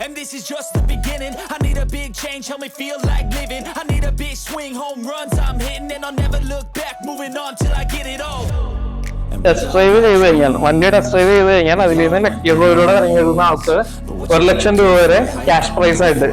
and this is just the beginning. I need a big change, help me feel like living. I need a big swing, home runs I'm hitting, and I'll never look back. Moving on till I get it all. Test drive ചെയ്ത് കഴിഞ്ഞാൽ വണ്ടി test drive ചെയ്ത് കഴിഞ്ഞാൽ അതിൽ നിന്ന് lucky ഡ്രോയിലൂടെ ഇറങ്ങി വരുന്ന ആൾക്ക് ഒരു ലക്ഷം രൂപ വരെ ക്യാഷ് പ്രൈസ് ആയിട്ട്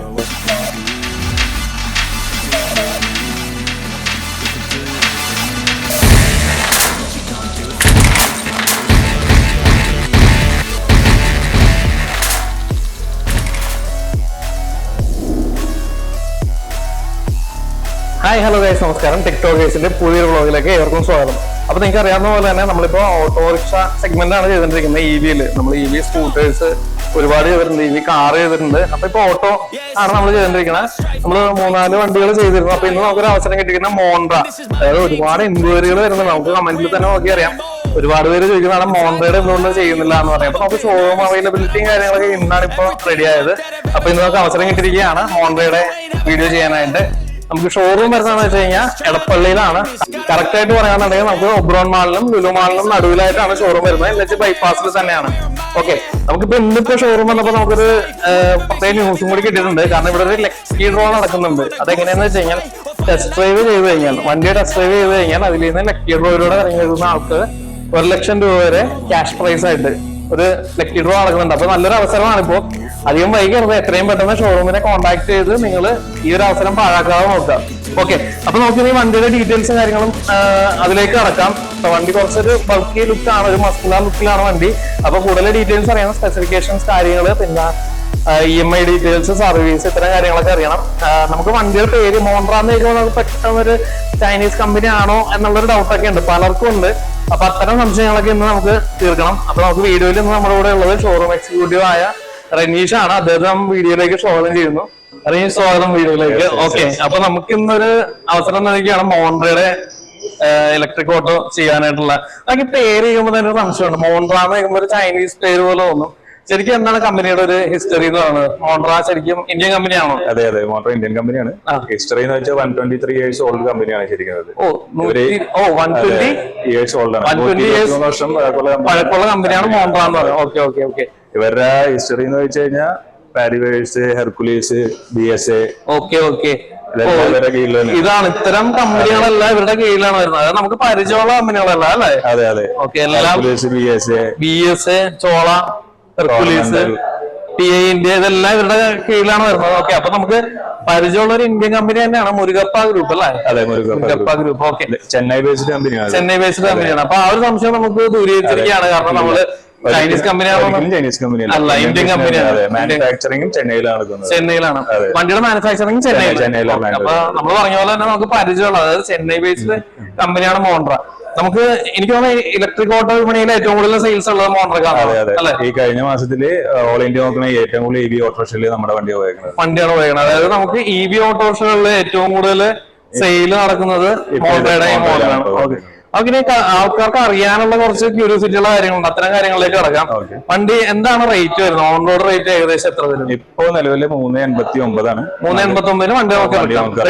ഹായ് ഹലോ ഗൈസ് നമസ്കാരം. ടിക്ടോക്കേഴ്സിന്റെ പുതിയൊരു വ്ളോഗിലേക്ക് ഏവർക്കും സ്വാഗതം. അപ്പൊ നിങ്ങൾക്ക് അറിയാവുന്ന പോലെ തന്നെ നമ്മളിപ്പോ ഓട്ടോറിക്ഷ സെഗ്മെന്റ് ആണ് ചെയ്തിട്ടിരിക്കുന്നത് ഇ വിയിൽ നമ്മൾ ഇ വി സ്കൂട്ടേഴ്സ് ഒരുപാട് ചെയ്തിട്ടുണ്ട്. ഇ വി കാർ ചെയ്തിട്ടുണ്ട്. അപ്പൊ ഇപ്പൊ ഓട്ടോ ആണ് നമ്മൾ ചെയ്തിരിക്കുന്നത് നമ്മൾ മൂന്നാൽ വണ്ടികൾ ചെയ്തിരുന്നു. അപ്പൊ ഇന്ന് നമുക്കൊരു അവസരം കിട്ടിയിരിക്കുന്ന മോണ്ട്ര. അതായത് ഒരുപാട് എൻക്വയറികൾ വരുന്നുണ്ട്. നമുക്ക് കമന്റിൽ തന്നെ നോക്കി അറിയാം. ഒരുപാട് പേര് ചോദിക്കുന്നതാണ് മോണ്ട്രയുടെ എന്തുകൊണ്ട് ചെയ്യുന്നില്ല എന്ന് പറയാം. അപ്പൊ നമുക്ക് ഷോറൂം അവൈലബിലിറ്റിയും കാര്യങ്ങളൊക്കെ ഇന്നാണ് ഇപ്പൊ റെഡി ആയത്. അപ്പൊ ഇന്ന് നമുക്ക് അവസരം കിട്ടിയിരിക്കുകയാണ് മോണ്ട്രയുടെ വീഡിയോ ചെയ്യാനായിട്ട്. നമുക്ക് ഷോറൂം വരുന്നതെന്ന് വെച്ച് കഴിഞ്ഞാൽ എടപ്പള്ളിയിലാണ്. കറക്റ്റ് ആയിട്ട് പറയാന്നുണ്ടെങ്കിൽ നമുക്ക് ഒബ്രോൺ മാളിലും ലുലു മാളിലും നടുവിലായിട്ടാണ് ഷോറൂം വരുന്നത്. എന്നുവെച്ചാൽ ബൈപ്പാസിൽ തന്നെയാണ്. ഓക്കെ നമുക്കിപ്പോ ഇന്നിപ്പോ ഷോറൂം വന്നപ്പോൾ നമുക്കൊരു പ്രത്യേക ന്യൂസും കൂടി കിട്ടിയിട്ടുണ്ട്. കാരണം ഇവിടെ ഒരു ലക്കി ഡ്രോ നടക്കുന്നുണ്ട്. അതെങ്ങനെയാന്ന് വെച്ച് കഴിഞ്ഞാൽ ടെസ്റ്റ് ഡ്രൈവ് ചെയ്ത് കഴിഞ്ഞാൽ വണ്ടി ടെസ്റ്റ് ഡ്രൈവ് ചെയ്ത് കഴിഞ്ഞാൽ അതിൽ നിന്ന് ലക്കി ഡ്രോയിലൂടെ ഇറങ്ങി വരുന്ന ആൾക്ക് ഒരു ലക്ഷം രൂപ വരെ ക്യാഷ് പ്രൈസ് ആയിട്ട് ഒരു ലക്കി ഡ്രോ നടക്കുന്നുണ്ട്. അപ്പൊ നല്ലൊരു അവസരമാണ് ഇപ്പോ. അധികം വൈകരുത്. എത്രയും പെട്ടെന്ന് ഷോറൂമിനെ കോൺടാക്ട് ചെയ്ത് നിങ്ങൾ ഈ ഒരു അവസരം പാഴാക്കാതെ നോക്കുക. ഓക്കെ അപ്പൊ നമുക്ക് ഈ വണ്ടിയുടെ ഡീറ്റെയിൽസും കാര്യങ്ങളും അതിലേക്ക് കടക്കാം. വണ്ടി കുറച്ചൊരു ബൾക്കി ലുക്കാണ് ഒരു മസ്കുലാർ ലുക്കിലാണ് വണ്ടി. അപ്പൊ കൂടുതൽ ഡീറ്റെയിൽസ് അറിയണം സ്പെസിഫിക്കേഷൻസ് കാര്യങ്ങൾ പിന്നെ E M I details service ഇത്തരം കാര്യങ്ങളൊക്കെ അറിയണം. നമുക്ക് വണ്ടിയുടെ പേര് മോണ്ട്രാന്ന് കേൾക്കുമ്പോൾ നമുക്ക് പെട്ടെന്ന് ഒരു ചൈനീസ് കമ്പനി ആണോ എന്നുള്ളൊരു ഡൗട്ടൊക്കെ ഉണ്ട്. പലർക്കും ഉണ്ട്. അപ്പൊ അത്തരം സംശയങ്ങളൊക്കെ ഇന്ന് നമുക്ക് തീർക്കണം. അപ്പൊ നമുക്ക് വീഡിയോയിൽ ഇന്ന് നമ്മുടെ കൂടെ ഉള്ളത് ഷോറൂം എക്സിക്യൂട്ടീവ് ആയ റനീഷ് ആണ്. അദ്ദേഹം വീഡിയോയിലേക്ക് സ്വാഗതം ചെയ്യുന്നു. റനീഷ് സ്വാഗതം വീഡിയോയിലേക്ക്. ഓക്കെ അപ്പൊ നമുക്ക് ഇന്നൊരു അവസരം നൽകിയാണ് മോണ്ട്രയുടെ ഇലക്ട്രിക് ഓട്ടോ ചെയ്യാനായിട്ടുള്ള. നമുക്ക് പേര് ചെയ്യുമ്പോൾ തന്നെ ഒരു സംശയമുണ്ട്. മോണ്ട്ര എന്ന് കേൾക്കുമ്പോൾ ഒരു ചൈനീസ് പേര് പോലെ തോന്നും. ശരിക്കും എന്താണ് കമ്പനിയുടെ ഒരു ഹിസ്റ്ററി എന്ന് പറയുന്നത്? മോണ്ട്ര ശരിക്കും ഇന്ത്യൻ കമ്പനിയാണോ അതെ അതെ. മോട്ടോർ ഇന്ത്യൻ കമ്പനിയാണ് ഹിസ്റ്ററി എന്ന് വെച്ചാൽ one twenty three years old കമ്പനിയാണ് ശരിക്കും ഇയേഴ്സ് ഓൾഡ് ആണ്. 120 നൂറ്റി years ഇരുപത്തിമൂന്ന് വർഷം പഴക്കമുള്ള. കമ്പനിയാണ് മോണ്ട്ര എന്ന് പറയുന്നത്. ഓക്കെ ഓക്കെ ഓക്കെ ഇവരുടെ ഹിസ്റ്ററി എന്ന് വെച്ച് കഴിഞ്ഞാൽ പാരിവേഴ്സ് Hercules B S A okay okay ഇതാണ് ഇത്തരം കമ്പനികളെല്ലാം ഇവരുടെ കീഴിലാണ് വരുന്നത്. അതായത് നമുക്ക് പരിചയമുള്ള കമ്പനികളല്ല അല്ലേ? അതെ അതെ. ഓക്കെ എല്ലാം Hercules B S A B S A Chola Hercules. T I India ഇതെല്ലാം ഇവരുടെ കീഴിലാണ് വരുന്നത്. ഓക്കെ അപ്പൊ നമുക്ക് പരിചയമുള്ള ഒരു ഇന്ത്യൻ കമ്പനി തന്നെയാണ് മുരുകപ്പ ഗ്രൂപ്പ് അല്ലേ? അതെ Murugappa group okay Chennai based കമ്പനിയാണ് ചെന്നൈ ബേസ്ഡ് കമ്പനിയാണ് അപ്പൊ ആ ഒരു സംശയം നമുക്ക് ദൂരീകരിച്ചിരിക്കുകയാണ്. കാരണം നമ്മൾ ചൈനീസ് കമ്പനിയാണ് ചൈനീസ് കമ്പനി അല്ല, ഇന്ത്യൻ കമ്പനിയാണ്. മാനുഫാക്ചറിംഗും ചെന്നൈയിലാണ് ചെന്നൈയിലാണ്. വണ്ടിയുടെ മാനുഫാക്ചറിംഗ് ചെന്നൈ ചെന്നൈയിലാണ് അപ്പൊ നമ്മൾ പറഞ്ഞ പോലെ തന്നെ നമുക്ക് പരിചയമുള്ള അതായത് ചെന്നൈ ബേസ്ഡ് കമ്പനിയാണ് മോണ്ട്ര നമുക്ക് എനിക്ക് തോന്നുന്നു ഇലക്ട്രിക് ഓട്ടോ വിപണിയിൽ ഏറ്റവും കൂടുതൽ സെയിൽസ് ഉള്ളത് അതെ ഈ കഴിഞ്ഞ മാസത്തിൽ ഓൾ ഇന്ത്യ നോക്കുന്ന ഏറ്റവും കൂടുതൽ ഇ വി ഓട്ടോറിക്ഷയിൽ നമ്മുടെ വണ്ടി ഉപയോഗിക്കുന്നത്. വണ്ടിയാണ് ഉപയോഗിക്കുന്നത്. അതായത് നമുക്ക് ഇ വി ഓട്ടോറിക്ഷകളിൽ ഏറ്റവും കൂടുതൽ സെയിൽ നടക്കുന്നത് ഓക്കെ അങ്ങനെ ആൾക്കാർക്ക് അറിയാനുള്ള കുറച്ച് ക്യൂരിയോസിറ്റി ഉള്ള കാര്യങ്ങളുണ്ട്. അത്തരം കാര്യങ്ങളിലേക്ക് കിടക്കാം. വണ്ടി എന്താണ് റേറ്റ് വരുന്നത്? ഓൺ റോഡ് റേറ്റ് ഏകദേശം എത്ര വരും? ഇപ്പോ നിലവിലെ മൂന്ന് എൺപത്തി ഒമ്പതാണ് മൂന്ന് എൺപത്തി ഒമ്പതിന് വണ്ടി നമുക്ക് റെഡി എടുക്കാം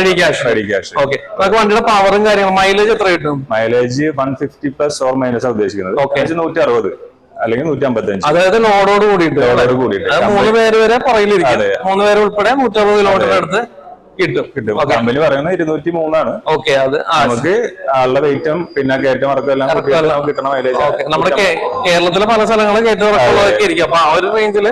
റെഡി ക്യാഷ്. ഓക്കെ. നമുക്ക് വണ്ടിയുടെ പവറും കാര്യങ്ങളും മൈലേജ് എത്ര കിട്ടും? Mileage one fifty plus or minus ഉദ്ദേശിക്കുന്നത്. Okay. നൂറ്റി അറുപത് അല്ലെങ്കിൽ നൂറ്റി അമ്പത്തി അഞ്ച് അതായത് ലോഡോട് കൂടിയിട്ട് ലോഡോട് കൂടിയിട്ട്. മൂന്ന് പേര് വരെ പുറകിലിരിക്കും. മൂന്ന് പേര് ഉൾപ്പെടെ നൂറ്റി അറുപത് കിലോമീറ്റർ അടുത്ത് കിട്ടും. കിട്ടും. കമ്പനി പറയുന്നത് ഇരുന്നൂറ്റി മൂന്നാണ് ഓക്കെ അത് നമുക്ക് ആളുടെ വെയിറ്റും പിന്നെ കയറ്റം ഇറക്കം എല്ലാം കൂട്ടിയിട്ട് നമുക്ക് കിട്ടണ മൈലേജ് നമ്മുടെ കേരളത്തിലെ പല സ്ഥലങ്ങളും കയറ്റുറപ്പുള്ളതൊക്കെ ഇരിക്കും. അപ്പൊ ആ ഒരു റേഞ്ചിൽ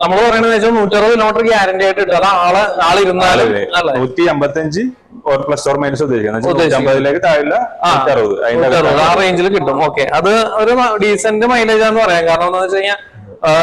നമ്മൾ പറയുന്നത് വെച്ചാൽ നൂറ്ററുപത് കിലോമീറ്റർ ഗ്യാരണ്ടി ആയിട്ട് കിട്ടും. അത് ആൾ ആളിരുന്നാലും അല്ലേ? നൂറ്റി അമ്പത്തി അഞ്ച് ഓർ പ്ലസ് ഓർ മൈനസ് ഉദ്ദേശിക്കുന്നത്. താഴെ ആ റേഞ്ചിൽ കിട്ടും. ഓക്കെ അത് ഒരു ഡീസന്റ് മൈലേജ് ആണെന്ന് പറയാം. കാരണം എന്താ വെച്ച് കഴിഞ്ഞാൽ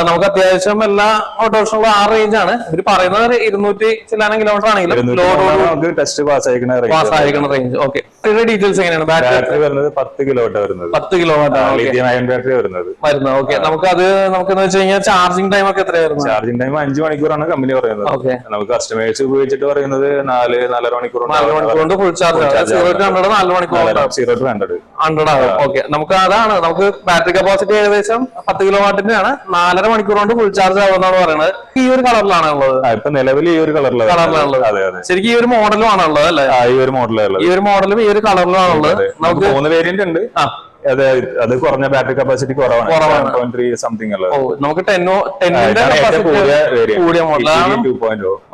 നമുക്ക് അത്യാവശ്യം എല്ലാ ഓട്ടോറിക്ഷകളും ആ റേഞ്ച് ആണ്. ഇവർ പറയുന്നത് ഇരുന്നൂറ്റി ചില്ലാനം കിലോമീറ്റർ ആണെങ്കിലും ലോഡ് ടെസ്റ്റ് പാസ് പാസ് ആയിരിക്കുന്ന റേഞ്ച് ഓക്കെ ഇതിന്റെ ഡീറ്റെയിൽസ് എങ്ങനെയാണ്? ബാറ്ററി വരുന്നത് പത്ത് കിലോമീറ്റർ വരുന്നത്. പത്ത് കിലോമീറ്റർ ലിഥിയം അയൺ ബാറ്ററി വരുന്നത്. വരുന്നത് ഓക്കെ നമുക്ക് അത് നമുക്ക് എന്ന് വെച്ച് കഴിഞ്ഞാൽ ചാർജിംഗ് ടൈം ഒക്കെ എത്രയായിരുന്നു ചാർജിംഗ് ടൈം അഞ്ച് മണിക്കൂറാണ് കമ്പനി പറയുന്നത്. ഓക്കെ നമുക്ക് കസ്റ്റമേഴ്സ് ഉപയോഗിച്ചിട്ട് പറയുന്നത് നാല് നാലര മണിക്കൂർ നാല് മണിക്കൂർ കൊണ്ട് full charge zero to hundred നാല് മണിക്കൂർ സീറോ ടു ഹൺഡ്രഡ് ഹൺഡ്രഡ് ആകും ഓക്കെ നമുക്ക് അതാണ് നമുക്ക് ബാറ്ററി കപ്പാസിറ്റി ഏകദേശം പത്ത് കിലോ വാട്ടിന്റെ ആണ് നാലര മണിക്കൂർ കൊണ്ട് ഫുൾ ചാർജ് ആവുമെന്നാണ് പറയുന്നത്. ഈ ഒരു കളറിലാണ് ഉള്ളത്. ഇപ്പൊ നിലവിൽ ഈ ഒരു കളറിലാണ് ശരിക്കും ഈ ഒരു മോഡലും ആണുള്ളത് അല്ലേ? ഈ ഒരു മോഡലുള്ളത് ഈ ഒരു മോഡലും ഈ ഒരു കളറിലാണുള്ളത് ഉള്ളത് നമുക്ക് മൂന്ന് വേരിയന്റ് ഉണ്ട്. ആ. അത് അത് കുറഞ്ഞ ബാറ്ററി കപ്പാസിറ്റി കുറവാണ്. ത്രീ സംതിങ് നമുക്ക് ടെന്നോ ടെന്നിന്റെ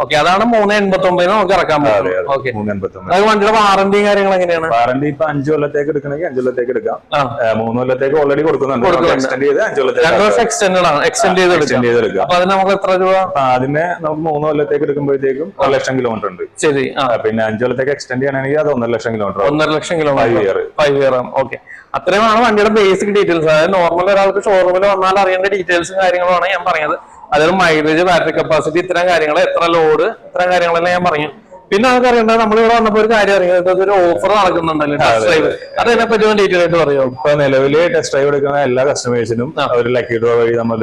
ഓക്കെ അതാണ് മൂന്ന് എൺപത്തി ഒമ്പതിന് നമുക്ക് ഇറക്കാൻ പറ്റും. വണ്ടിയുടെ വാറന്റിയും കാര്യങ്ങൾ എങ്ങനെയാണ്? വാറന്റി ഇപ്പൊ അഞ്ചു കൊല്ലത്തേക്ക് എടുക്കണമെങ്കിൽ അഞ്ചു കൊല്ലത്തേക്ക് എടുക്കാം. മൂന്ന് കൊല്ലത്തേക്ക് ഓൾറെഡി കൊടുക്കുന്നുണ്ട്. കൊടുക്കുന്നുണ്ട്. എക്സ്റ്റെൻഡ് ചെയ്ത് അഞ്ചു കൊല്ലത്തേക്ക് എക്സ്റ്റെൻഡ് ആണ്. എക്സ്റ്റെൻഡ് ചെയ്ത് എക്സ്റ്റെൻഡ് ചെയ്ത് എടുക്കാം അപ്പൊ അതിന് നമുക്ക് എത്ര രൂപ? അപ്പൊ നമുക്ക് മൂന്ന് കൊല്ലത്തേക്ക് എടുക്കുമ്പോഴത്തേക്കും ഒരു ലക്ഷം കിലോമീറ്റർ ഉണ്ട്. ശരി പിന്നെ അഞ്ചു കൊല്ലത്തേക്ക് എക്സ്റ്റെൻഡ് ചെയ്യണമെങ്കിൽ അത് ഒന്നര ലക്ഷം കിലോമീറ്റർ ഒന്നര ലക്ഷം kilometre five year five year okay അത്രയുമാണ് വണ്ടിയുടെ ബേസിക് ഡീറ്റെയിൽസ് അതായത് നോർമൽ ഒരാൾക്ക് ഷോറൂമിൽ വന്നാൽ അറിയേണ്ട ഡീറ്റെയിൽസും കാര്യങ്ങളുമാണ് ഞാൻ പറഞ്ഞത്. അതായത് മൈലേജ് ബാറ്ററി കപ്പാസിറ്റി ഇത്തരം കാര്യങ്ങൾ എത്ര ലോഡ് ഇത്തരം കാര്യങ്ങളെല്ലാം ഞാൻ പറഞ്ഞു. പിന്നെ നമുക്ക് അറിയേണ്ടത് നമ്മളിവിടെ വന്നപ്പോൾ ഒരു കാര്യം അറിയുന്നത് ഒരു ഓഫർ നടക്കുന്നുണ്ടല്ലോ ടെസ്റ്റ് ഡ്രൈവ് അതിനെ പറ്റി ഡീറ്റെയിൽ ആയിട്ട് പറയുമോ ഇപ്പൊ നിലവിൽ ടെസ്റ്റ് ഡ്രൈവ് എടുക്കുന്ന എല്ലാ കസ്റ്റമേഴ്സിനും ഒരു ലക്കി ഡ്രോ വഴി നമ്മൾ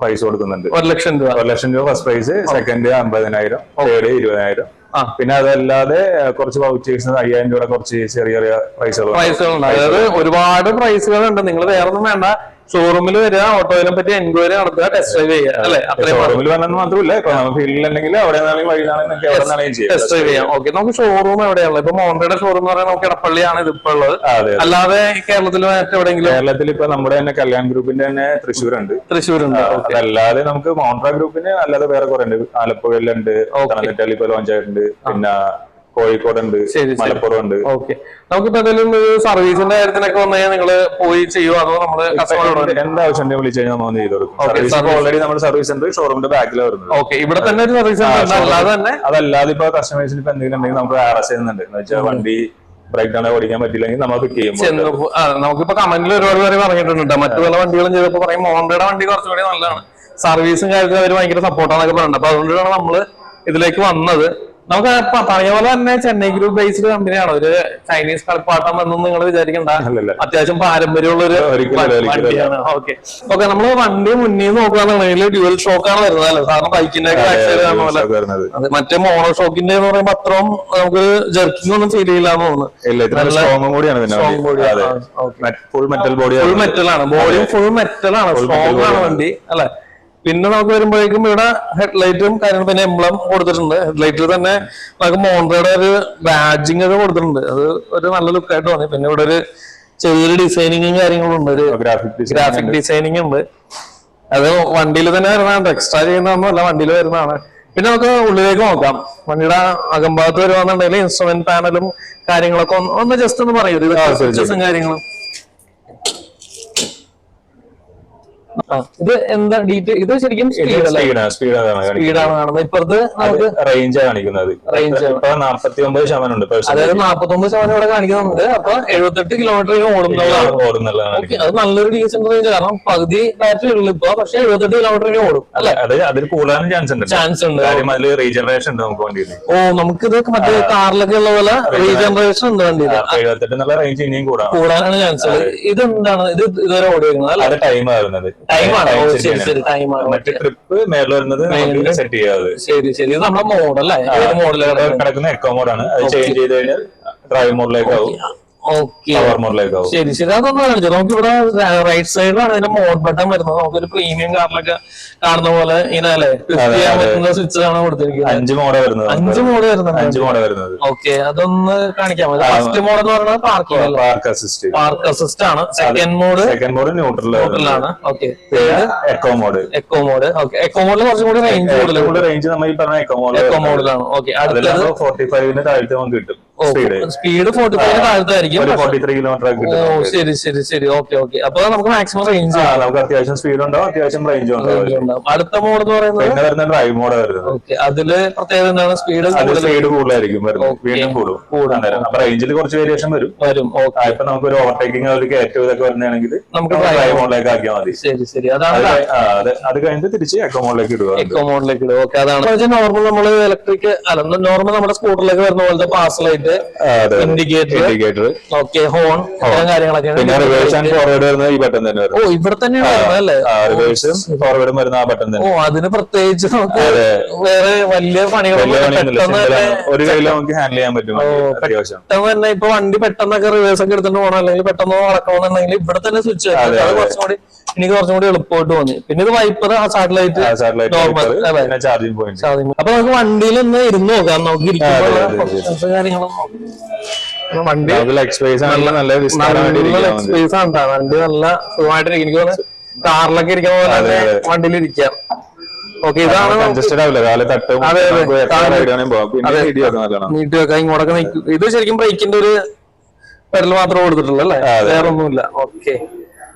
പൈസ കൊടുക്കുന്നുണ്ട്. ഒരു ലക്ഷം രൂപ. ഒരു ലക്ഷം രൂപ ഫസ്റ്റ് പ്രൈസ് സെക്കൻഡ് അമ്പതിനായിരം തേർഡ് ഇരുപതിനായിരം. ആ. പിന്നെ അതല്ലാതെ കുറച്ച് വൗച്ചേഴ്സ് അയ്യായിരം രൂപ കുറച്ച് ചെറിയ ചെറിയ പ്രൈസുകൾ പ്രൈസുകളുണ്ട് അതായത് ഒരുപാട് പ്രൈസുകളുണ്ട് നിങ്ങൾ വേറെ ഒന്നും വേണ്ട. ഷോറൂമിൽ വരിക ഓട്ടോയിനെ പറ്റി എൻക്വയറി നടത്തുക ടെസ്റ്റ് ഡ്രൈവ് ചെയ്യുക അല്ലെ? ഷോറൂമിൽ വന്നെന്ന് മാത്രമല്ല ഫീൽഡിൽ അല്ലെങ്കിൽ അവിടെ ടെസ്റ്റ് ഡ്രൈവ് ചെയ്യാം. ഓക്കെ നമുക്ക് ഷോറൂം എവിടെയാണ് ഇപ്പൊ മോണ്ടയുടെ ഷോറൂം എന്ന് പറയുന്നത് നമുക്ക് ഇടപ്പള്ളിയാണ് ഇതിപ്പോ ഉള്ളത്. അല്ലാതെ കേരളത്തിൽ എവിടെയെങ്കിലും? കേരളത്തിൽ ഇപ്പൊ നമ്മുടെ തന്നെ കല്യാൺ ഗ്രൂപ്പിന്റെ തന്നെ തൃശ്ശൂരുണ്ട്. തൃശ്ശൂരുണ്ട്. അല്ലാതെ നമുക്ക് മോണ്ട്ര ഗ്രൂപ്പിന് അല്ലാതെ വേറെ കുറെ ഉണ്ട്. ആലപ്പുഴയിലുണ്ട് പത്തനംതിട്ടയിൽ ഇപ്പൊ ലോഞ്ച് ആയിട്ടുണ്ട്. പിന്നെ കോഴിക്കോടുണ്ട് ഉണ്ട് മലപ്പുറം ഉണ്ട് ഓക്കെ. നമുക്കിപ്പോ എന്തെങ്കിലും ഒരു സർവീസിന്റെ കാര്യത്തിനൊക്കെ വന്നു കഴിഞ്ഞാൽ നിങ്ങൾ പോയി ചെയ്യുമോ അതോ നമ്മൾ കസ്റ്റമറോട് എന്താ ആവശ്യം വിളിച്ചു കഴിഞ്ഞാൽ നമ്മൾ ചെയ്ത് കൊടുക്കും. ഓൾറെഡി നമ്മുടെ സർവീസ് ഉണ്ട് ഷോറൂമിന്റെ ബാക്കിലാണ് വരുന്നത്. ഓക്കെ ഇവിടെ തന്നെ ഒരു സർവീസ് അല്ലാതെ തന്നെ? അതല്ലാതെ ഇപ്പൊ കസ്റ്റമേഴ്സിന് ഇപ്പൊ എന്തെങ്കിലും ഉണ്ടെങ്കിൽ നമുക്ക് ആർ എസ് ചെയ്യുന്നുണ്ട്. എന്ന് വെച്ചാൽ വണ്ടി ബ്രേക്ക് ഡൗൺ ഓടിക്കാൻ പറ്റില്ലെങ്കിൽ നമ്മൾ പിക്ക് ചെയ്യും നമുക്കിപ്പോ കമന്റിൽ ഒരുപാട് പേര് പറഞ്ഞിട്ടുണ്ട്. ട്ടോ. മറ്റു പല വണ്ടികളും ചെയ്തപ്പോ പറയും മോണ്ടയുടെ വണ്ടി കുറച്ചുകൂടി നല്ലതാണ്. സർവീസും കാര്യത്തിൽ അവർ ഭയങ്കര സപ്പോർട്ടാന്നൊക്കെ പറയുന്നുണ്ട് അപ്പൊ അതുകൊണ്ടാണ് നമ്മൾ ഇതിലേക്ക് വന്നത്. നമുക്ക് പറഞ്ഞ പോലെ തന്നെ ചെന്നൈ ഗ്രൂപ്പ് ബേസ്ഡ് കമ്പനിയാണ് ഒരു ചൈനീസ് കളിപ്പാട്ടം എന്നൊന്നും നിങ്ങൾ വിചാരിക്കണ്ട. അത്യാവശ്യം പാരമ്പര്യമുള്ള ഒരു. വണ്ടിയാണ്. ഓക്കെ ഓക്കെ നമ്മൾ വണ്ടി മുന്നിൽ നോക്കുകയാണെന്നുണ്ടെങ്കിൽ ഡ്യുവൽ ഷോക്കാണ് വരുന്നത് അല്ലേ? സാറിന് ബൈക്കിന്റെ പോലെ. മറ്റേ മോണോ ഷോക്കിന്റെ എന്ന് പറയുമ്പോൾ അത്രയും നമുക്ക് ജെർക്കിംഗ് ഒന്നും ഫീൽ ചെയ്യില്ല എന്ന് തോന്നുന്നു മെറ്റൽ ബോഡി ഫുൾ മെറ്റൽ ആണ് ബോഡിയും ഫുൾ മെറ്റൽ ആണ്. സ്ട്രോങ് ആണ്. വണ്ടി അല്ലെ? പിന്നെ നമുക്ക് വരുമ്പോഴേക്കും ഇവിടെ ഹെഡ്ലൈറ്റും കാര്യങ്ങളും പിന്നെ എംബ്ലം കൊടുത്തിട്ടുണ്ട്. ഹെഡ്ലൈറ്റിൽ തന്നെ നമുക്ക് മോണ്ടയുടെ ഒരു ബാഡ്ജിങ് ഒക്കെ കൊടുത്തിട്ടുണ്ട്. അത് ഒരു നല്ല ലുക്കായിട്ട് തോന്നി. പിന്നെ ഇവിടെ ഒരു ചെറിയൊരു ഡിസൈനിങ്ങും കാര്യങ്ങളും ഉണ്ട്. ഒരു ഗ്രാഫിക് ഡിസൈനിങ് ഉണ്ട്. അത് വണ്ടിയിൽ തന്നെ വരുന്നതാണ്. എക്സ്ട്രാ ചെയ്യുന്നതൊന്നുമല്ല വണ്ടിയിൽ വരുന്നതാണ്. പിന്നെ നമുക്ക് ഉള്ളിലേക്ക് നോക്കാം. വണ്ടിയുടെ അകംഭാഗത്ത് വരുവാന്നുണ്ടെങ്കിൽ ഇൻസ്ട്രുമെന്റ് പാനലും കാര്യങ്ങളൊക്കെ ഒന്ന് ജസ്റ്റ് ഒന്ന് പറയൂ. ഇത് ഫീച്ചേഴ്സും കാര്യങ്ങളും ആ, ഇത് എന്താ ഡീറ്റെയിൽ ഇത് ശരിക്കും സ്പീഡാണ് കാണുന്നത് ഇപ്പുറത്ത് നമുക്ക് റേഞ്ച് കാണിക്കുന്നത്. റേഞ്ച് നാപ്പത്തി ഒമ്പത് ശതമാനം ഉണ്ട് അതായത് നാപ്പത്തൊമ്പത് ശതമാനം ഇവിടെ കാണിക്കുന്നുണ്ട്. അപ്പൊ എഴുപത്തെട്ട് കിലോമീറ്റർ ഓടുന്നുള്ളതാണ് ഓക്കെ അത് നല്ലൊരു ഡീസന്റ് റേഞ്ച് കാരണം പകുതി ബാറ്ററി ഉള്ളു ഇപ്പൊ. പക്ഷെ എഴുപത്തെട്ട് കിലോമീറ്റർ ഓടും. അല്ലെ? അത് അതിൽ കൂടാനും ചാൻസ് ഉണ്ട്. ചാൻസ് ഉണ്ട്. അതിൽ റീജനറേഷൻ ഉണ്ട് നമുക്ക് വണ്ടിയിൽ ഓ നമുക്കിത് മറ്റേ കാറിലൊക്കെ ഉള്ള പോലെ റീജനറേഷൻ ഉണ്ട് വണ്ടിയിൽ എഴുപത്തെട്ട് നല്ല റേഞ്ച് ഇനിയും കൂടാം. കൂടാനാണ് ചാൻസ് ഇത് എന്താണ്? ഇത് ഇതുവരെ ഓടിയിരുന്നത് അല്ലെ? അത് ടൈം വരുന്നത് ടൈമാണ്. മറ്റേ ട്രിപ്പ് മേളിൽ വരുന്നത് സെറ്റ് ചെയ്യാതെ. ശരി ശരി. ഇത് നമ്മുടെ മോഡിലാണ് കിടക്കുന്ന എക്കോ മോഡാണ് അത് ചേഞ്ച് ചെയ്ത് കഴിഞ്ഞാൽ ഡ്രൈവ് മോഡിലേക്ക് ആവും. ശരി ശരി. അതൊന്നും കാണിച്ചു നമുക്ക് ഇവിടെ റൈറ്റ് സൈഡിലാണ് ഇതിന്റെ മോഡ് ബട്ടൺ വരുന്നത്. നമുക്കൊരു പ്രീമിയം കാറിലൊക്കെ കാണുന്ന പോലെ ഇങ്ങനെ അല്ലേ? സ്വിച്ച് ആണ് കൊടുത്തിരിക്കുന്നത്. അഞ്ച് മോഡ് വരുന്നത്. അഞ്ച് മോഡ് വരുന്നത്. അഞ്ച് മോഡ് വരുന്നത്. ഓക്കെ അതൊന്ന് കാണിക്കാൻ ഫസ്റ്റ് മോഡ് എന്ന് പറയുന്നത് parking park assist park assist ആണ്. Second mode second mode ന്യൂട്രലാണ് okay. Eco mode eco mode okay. Eco മോഡിൽ കുറച്ചും കൂടി റേഞ്ച് കൂടുതൽ റേഞ്ച് നമ്മൾ ഈ പറഞ്ഞ എക്കോ മോഡ് എക്കോ മോഡിലാണ് ഓക്കെ അടുത്തത് ഫോർട്ടി ഫൈവിന് താഴത്തെ നമുക്ക് കിട്ടും. സ്പീഡ് ഫോർട്ടി ഫൈവ് താഴത്തായിരിക്കും ഫോർട്ടി ത്രീ കിലോമീറ്റർ ശരി ശരി ശരി. ഓക്കെ ഓക്കെ അപ്പൊ നമുക്ക് മാക്സിമം റേഞ്ച് നമുക്ക് അത്യാവശ്യം സ്പീഡ് ഉണ്ടാവും അത്യാവശ്യം റേഞ്ച് ഉണ്ടാവും അടുത്ത മോഡ് എന്ന് പറയുന്നത്? വരുന്ന ഡ്രൈവ് മോഡ് വരുന്നത്. ഓക്കെ അതിൽ പ്രത്യേകത എന്താണ്? സ്പീഡ് സ്പീഡ് കൂടുതലായിരിക്കും വീണ്ടും കൂടും. കൂടും. അന്നേരം അപ്പൊ റേഞ്ചിൽ കുറച്ച് വേരിയേഷൻ വരും. വരും. ഓക്കെ ഇപ്പൊ നമുക്ക് ഒരു ഓവർടേക്കിംഗ് ഒരു കയറ്റം ഇതൊക്കെ വരുന്നതാണെങ്കിൽ നമുക്ക് ഡ്രൈവ് മോഡിലേക്ക് ആക്കിയാൽ മതി. ശരി ശരി. അതാണ് അത് കഴിഞ്ഞിട്ട് തിരിച്ച് എക്കോ മോഡിലേക്ക് ഇടുക. എക്കോ മോഡിലേക്ക് ഇടുക. ഓക്കെ അതാണ്. നോർമൽ നമ്മൾ ഇലക്ട്രിക് അല്ല നോർമൽ നമ്മുടെ സ്കൂട്ടറിലേക്ക് വരുന്ന പോലത്തെ pass light indicator indicator okay horn കാര്യങ്ങളൊക്കെ പിന്നെ റിവേഴ്സ് ആൻഡ് ഫോർവേഡ് വരുന്നത് ഈ ബട്ടൺ തന്നെ ഓ വരും ഇവിടെ തന്നെയാണ് അല്ലേ? റിവേഴ്സും ഫോർവേഡും വരുന്ന ആ ബട്ടൺ തന്നെ. ഓ അതിന് പ്രത്യേകിച്ച് നമുക്ക് വേറെ വലിയ പണികളൊന്നും. ഒരു കയ്യിൽ നമുക്ക് ഹാൻഡിൽ ചെയ്യാൻ പറ്റും. വണ്ടി. അത്യാവശ്യം. പെട്ടെന്ന് തന്നെ ഇപ്പൊ വണ്ടി പെട്ടെന്നൊക്കെ റിവേഴ്സ് ഒക്കെ എടുത്തിട്ട് പോകണം. അല്ലെങ്കിൽ പെട്ടെന്ന് നടക്കണമെന്നുണ്ടെങ്കിൽ ഇവിടെ തന്നെ സ്വിച്ച്. കുറച്ചും കൂടി എനിക്ക് കുറച്ചും കൂടി എളുപ്പമായിട്ട് തോന്നി. പിന്നെ ഇത് വൈപ്പർ ആ സാറ്റലൈറ്റ് നോർമൽ പോയിന്റ് അപ്പൊ നമുക്ക് വണ്ടിയിൽ ഒന്ന് ഇരുന്ന് നോക്കാം. നമുക്ക് ഇരിക്കുമ്പോൾ. കാര്യങ്ങളും വണ്ടി നമുക്ക് ലെഗ് സ്പേസ് നല്ല ആണ് വണ്ടി നല്ല സുഖമായിട്ട് എനിക്ക് കാറിലൊക്കെ ഇരിക്കുന്ന പോലെ. വണ്ടിയിൽ ഇരിക്കാം ഓക്കെ ഇതാണ് നീട്ടി വെക്കാം ഇങ്ങോട്ടൊക്കെ ഇത് ശരിക്കും ബ്രേക്കിന്റെ ഒരു പെടൽ മാത്രമേ കൊടുത്തിട്ടുള്ളൂ അല്ലേ. വേറെ ഒന്നുമില്ല ഓക്കെ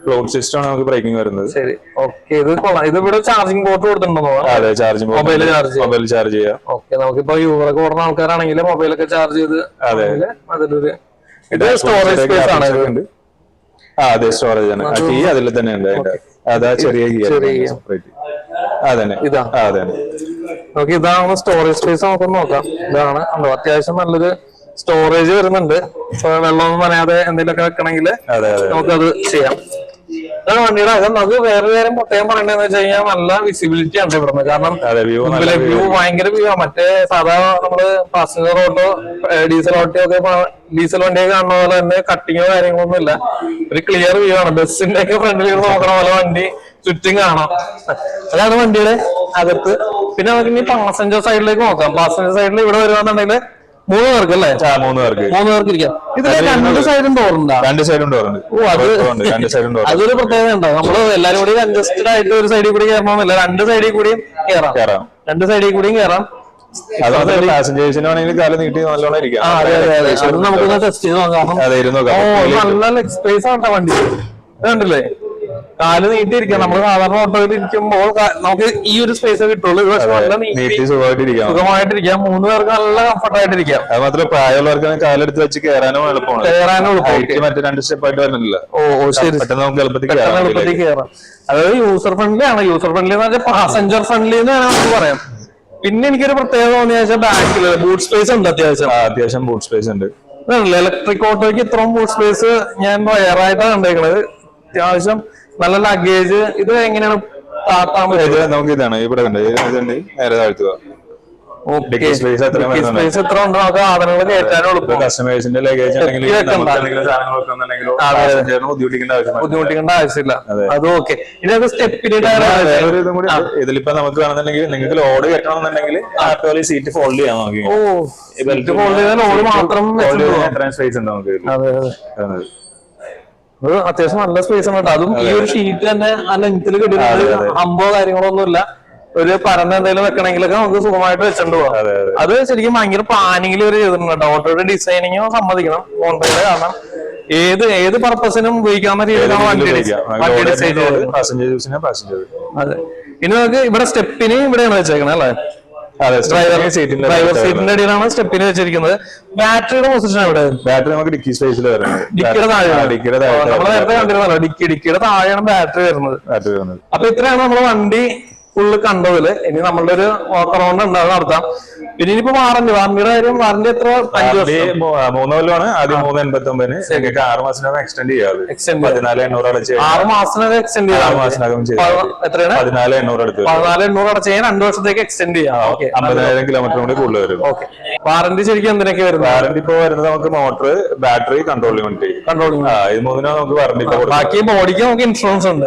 ക്ലോഡ് സിസ്റ്റം ആണ് നമുക്ക് ബ്രേക്കിംഗ് വരുന്നത്. ശരി. ഓക്കെ ഇത് കൊള്ളാം. ഇത് ഇവിടെ ചാർജിംഗ് പോർട്ട് കൊടുത്തിട്ടുണ്ടോ അതെ charging mobile charge mobile charge ചെയ്യാം. ഓക്കെ നമുക്കിപ്പോ യൂറൊക്കെ ഓടുന്ന ആൾക്കാരാണെങ്കിൽ മൊബൈലൊക്കെ ചാർജ് ചെയ്ത് അതെ. അതിലൊരു ഇത് സ്റ്റോറേജ് സ്പേസ് ആണ് ആ അതെ സ്റ്റോറേജ് ആണ്. കീ അതിൽ തന്നെ ഉണ്ട്. അതാ ചെറിയ കീ സെപ്പറേറ്റ് അതന്നെ. ഇതാ? അതെ നമുക്ക് ഇതാണ് സ്റ്റോറേജ് സ്പേസ് നമുക്ക് നോക്കാം. ഇതാണ് അത്യാവശ്യം നല്ലൊരു സ്റ്റോറേജ് വരുന്നുണ്ട്. വെള്ളമൊന്നും നനയാതെ എന്തെങ്കിലുമൊക്കെ വെക്കണമെങ്കിൽ അതെ. നമുക്കത് ചെയ്യാം. ഇതാണ് വണ്ടിയുടെ അകം അത് വേറെ നേരം പ്രത്യേകം പറയണെന്ന് വെച്ച് കഴിഞ്ഞാൽ നല്ല വിസിബിലിറ്റി ആണ് ഇവിടുന്ന്. കാരണം വ്യൂ ഭയങ്കര വ്യൂ ആണ് മറ്റേ സാധാ നമ്മൾ പാസഞ്ചർ ഓട്ടോ ഡീസൽ ഓട്ടോ ഒക്കെ ഡീസൽ വണ്ടിയൊക്കെ കാണുന്ന പോലെ തന്നെ കട്ടിങ്ങോ കാര്യങ്ങളൊന്നും ഇല്ല. ഒരു ക്ലിയർ വ്യൂ ആണ്. ബസ്സിന്റെ ഒക്കെ ഫ്രണ്ടിൽ നോക്കണ പോലെ വണ്ടി ചുറ്റും കാണാം. അതാണ് വണ്ടിയുടെ അകത്ത്. പിന്നെ നമുക്ക് ഇനി പാസഞ്ചർ സൈഡിലേക്ക് നോക്കാം. പാസഞ്ചർ സൈഡിൽ ഇവിടെ വരുവാന്നുണ്ടെങ്കിൽ മൂന്ന് പേർക്ക് അല്ലേ മൂന്ന് പേർക്ക് മൂന്ന് പേർക്ക് ഇരിക്കാം ഇതിലെ രണ്ട് സൈഡും ഡോറുണ്ട് രണ്ട് സൈഡും ഡോറുണ്ട് ഓ അത് രണ്ട് സൈഡും ഡോർ അതൊരു പ്രത്യേകത ഉണ്ടോ? നമ്മൾ എല്ലാരും കൂടി അഡ്ജസ്റ്റഡ് ആയിട്ട് ഒരു സൈഡിൽ കൂടി കയറണമെന്നില്ല രണ്ട് സൈഡിൽ കൂടിയും കയറാം. കയറാം. രണ്ട് സൈഡിൽ കൂടിയും കയറാം. അത് പാസഞ്ചേഴ്സിന് നീട്ടി നല്ലോണം ഇരിക്കാം. ടെസ്റ്റ് ചെയ്ത് നോക്കാം. നല്ല സ്പേസ് ആണ് വണ്ടി. ഇത് കണ്ടില്ലേ കാൽ നീട്ടിയിരിക്കാം നമ്മൾ സാധാരണ ഓട്ടോയിൽ ഇരിക്കുമ്പോൾ നമുക്ക് ഈ ഒരു സ്പേസ് കിട്ടുള്ളൂ. പക്ഷെ നല്ല നീട്ടി സുഖമായിട്ടിരിക്കാം മൂന്ന് പേർക്ക് നല്ല കംഫർട്ട് ആയിട്ടിരിക്കാം അത് മാത്രമേ പ്രായമുള്ളവർക്ക് കാലെടുത്ത് വെച്ച് കയറാനും എളുപ്പമാണ്. കയറാനും എളുപ്പം. മറ്റേ രണ്ട് സ്റ്റെപ്പ് ആയിട്ട് വരുന്നില്ല ഓ ഓ ശരി പെട്ടെന്ന് നമുക്ക് എളുപ്പത്തിൽ എളുപ്പത്തിൽ കയറാം അതായത് യൂസർ ഫ്രണ്ട്ലി ആണ്. യൂസർ ഫ്രണ്ട്ലി എന്ന് പറഞ്ഞാൽ പാസഞ്ചർ ഫ്രണ്ട്ലി എന്ന് വേണം നമുക്ക് പറയാം. പിന്നെ എനിക്കൊരു പ്രത്യേകത തോന്നിയ വെച്ചാൽ ബാക്കിൽ ബൂട്ട് സ്പേസ് ഉണ്ട് അത്യാവശ്യം. അത്യാവശ്യം ബൂട്ട് സ്പേസ് ഉണ്ട്. ഇലക്ട്രിക് ഓട്ടോയ്ക്ക് ഇത്രയും ബൂട്ട് സ്പേസ് ഞാൻ റയറായിട്ടാണ് കണ്ടേക്കുന്നത് അത്യാവശ്യം നല്ല ലഗേജ് ഇത് എങ്ങനെയാണ് നമുക്ക് ഇതാണ്. ഇവിടെ നേരെ താഴ്ത്തുക. സ്പേസ് എത്ര ഉണ്ടോ? നമുക്ക് സാധനങ്ങൾ കയറ്റാനും കസ്റ്റമേഴ്സിന്റെ ലഗേജ് ബുദ്ധിമുട്ടിക്കേണ്ട ആവശ്യമില്ല. അത്. ഓക്കെ ഇനി ഇതിലിപ്പോ നമുക്ക് വേണമെന്നുണ്ടെങ്കിൽ നിങ്ങൾക്ക് ലോഡ് കെട്ടണമെന്നുണ്ടെങ്കിൽ ആർട്ടുപോലെ സീറ്റ് ഫോൾഡ് ചെയ്യാൻ നോക്കി ഫോൾഡ് ചെയ്താൽ ലോഡ് മാത്രം സ്പേസ് ഉണ്ട് നമുക്ക്. അതെ അതെ അത് അത്യാവശ്യം നല്ല സ്പേസ് ആണ് കേട്ടോ. അതും ഈ ഒരു ഷീറ്റ് തന്നെ ആ ലെങ്ത്തിൽ കിട്ടിയിട്ട് അമ്പോ കാര്യങ്ങളൊന്നുമില്ല. ഒരു പരന്ന എന്തെങ്കിലും വെക്കണമെങ്കിലൊക്കെ നമുക്ക് സുഖമായിട്ട് വെച്ചിട്ട് പോവാം. അതെ ശരിക്കും ഭയങ്കര പ്ലാനിങ്ങിൽ ഒരു ചെയ്തിട്ടുണ്ട് ഓട്ടോയുടെ ഡിസൈനിങ് സമ്മതിക്കണം. ഓണ്ടോയുടെ കാരണം ഏത് ഏത് പർപ്പസിനും ഉപയോഗിക്കാവുന്ന രീതിയിലാണ് വണ്ടി യൂസിന് പാസഞ്ചർ അതെ. ഇനി നമുക്ക് ഇവിടെ സ്റ്റെപ്പിന് ഇവിടെയാണ് വെച്ചേക്കണേ അല്ലേ? ഡ്രൈവർ സീറ്റിന്റെ ഡ്രൈവർ സീറ്റിന്റെ അടിയിലാണ്. സ്റ്റെപ്പിന് വെച്ചിരിക്കുന്നത്. ബാറ്ററിയുടെ പൊസിഷൻ എവിടെ? ബാറ്ററി നമുക്ക് ഡിക്കി സ്പേസിൽ വരുന്നത് ഡിക്കിയുടെ താഴെയാണ്. ഡിക്കിയുടെ നമ്മൾ നേരത്തെ കണ്ടിരുന്നല്ലോ ഡിക്കി ഡിക്കിയുടെ താഴെയാണ് ബാറ്ററി വരുന്നത്. ബാറ്ററി വരുന്നത്. അപ്പൊ ഇത്രയാണ് നമ്മുടെ വണ്ടി ഫുള്ള് കണ്ടതിൽ ഇനി നമ്മളുടെ ഒരു വാക്ക് അറൗണ്ട് ഉണ്ടാവും നടത്താം. പിന്നെ ഇനിയിപ്പോ വാറന്റി വാറന്റിയുടെ കാര്യം വാറന്റി എത്ര അഞ്ച് വർഷം? മൂ- മൂന്ന് കൊല്ലമാണ്. ആദ്യം മൂന്ന് എൺപത്തി ഒമ്പതിന് നിങ്ങൾക്ക് ആറ് മാസത്തിനകം എക്സ്റ്റെൻഡ് ചെയ്യാതെ എക്സ്റ്റെൻഡ് പതിനാല് എണ്ണൂറ് അടച്ച് ആറ് മാസത്തിനകം എക്സ്റ്റെൻഡ് ആറ് ചെയ്യാം മാസത്തിനകം ചെയ്ത് എത്രയാണ്? പതിനാല് എണ്ണൂറ് അടുത്ത് വരും. പതിനാല് എണ്ണൂറ് അടച്ച് കഴിഞ്ഞാൽ രണ്ടു വർഷത്തേക്ക് എക്സ്റ്റെൻഡ് ചെയ്യാം. അമ്പതിനായിരം കിലോമീറ്റർ കൂടി കൂടുതൽ വരും. വാറന്റി ശരിക്കും എന്തിനൊക്കെ വരുന്നത്? വാറന്റി ഇപ്പൊ വരുന്നത് നമുക്ക് motor battery control unit controlling ആ ഇത് മൂന്നിനാണ് നമുക്ക് കൊടുക്കുന്നത് ബാക്കി ബോഡിക്ക് നമുക്ക് ഇൻഷുറൻസ് ഉണ്ട്.